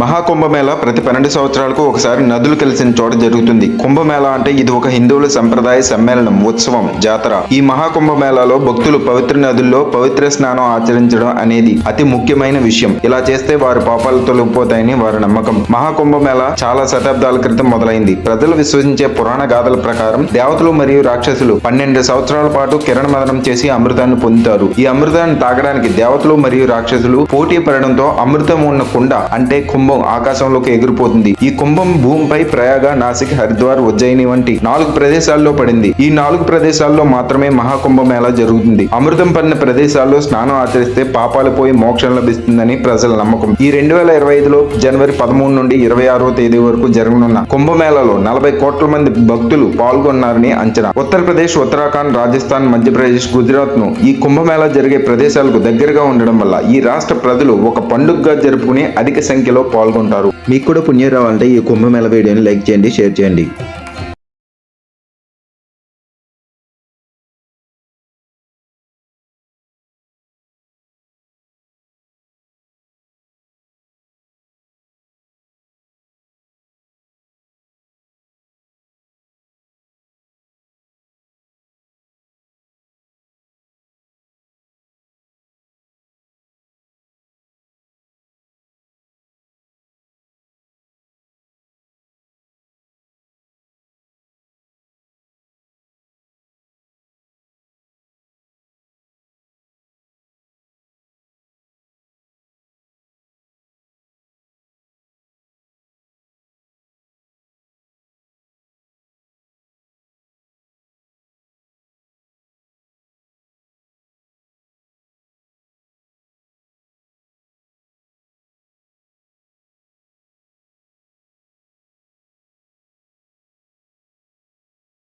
మహాకుంభమేళ ప్రతి పన్నెండు సంవత్సరాలకు ఒకసారి నదులు కలిసిన చోట జరుగుతుంది. కుంభమేళ అంటే ఇది ఒక హిందువుల సంప్రదాయ సమ్మేళనం ఉత్సవం జాతర. ఈ మహాకుంభమేళాలో భక్తులు పవిత్ర నదుల్లో పవిత్ర స్నానం ఆచరించడం అనేది అతి ముఖ్యమైన విషయం. ఇలా చేస్తే వారి పాపాలు తొలగిపోతాయని వారి నమ్మకం. మహాకుంభమేళ చాలా శతాబ్దాల క్రితం మొదలైంది. ప్రజలు విశ్వసించే పురాణ గాథల ప్రకారం దేవతలు మరియు రాక్షసులు పన్నెండు సంవత్సరాల పాటు కిరణ మదనం చేసి అమృతాన్ని పొందుతారు. ఈ అమృతాన్ని తాగడానికి దేవతలు మరియు రాక్షసులు పోటీ పడడంతో అమృతం ఉన్న కుండ అంటే కుంభ ఆకాశంలోకి ఎగిరిపోతుంది. ఈ కుంభం భూమిపై ప్రయాగ నాసిక్ హరిద్వార్ ఉజ్జయిని వంటి నాలుగు ప్రదేశాల్లో పడింది. ఈ నాలుగు ప్రదేశాల్లో మాత్రమే మహాకుంభమేళ జరుగుతుంది. అమృతం పడిన ప్రదేశాల్లో స్నానం ఆచరిస్తే పాపాలు పోయి మోక్షం లభిస్తుందని ప్రజల నమ్మకం. ఈ రెండు వేల ఇరవై ఐదులో జనవరి పదమూడు నుండి ఇరవై ఆరో తేదీ వరకు జరగనున్న కుంభమేళాలో నలభై కోట్ల మంది భక్తులు పాల్గొన్నారని అంచనా. ఉత్తరప్రదేశ్ ఉత్తరాఖండ్ రాజస్థాన్ మధ్యప్రదేశ్ గుజరాత్ను ఈ కుంభమేళా జరిగే ప్రదేశాలకు దగ్గరగా ఉండడం వల్ల ఈ రాష్ట్ర ప్రజలు ఒక పండుగగా జరుపుకుని అధిక సంఖ్యలో పాల్గొంటారు. మీకు కూడా పుణ్యం రావాలంటే ఈ కుంభమేళ వీడియోని లైక్ చేయండి షేర్ చేయండి.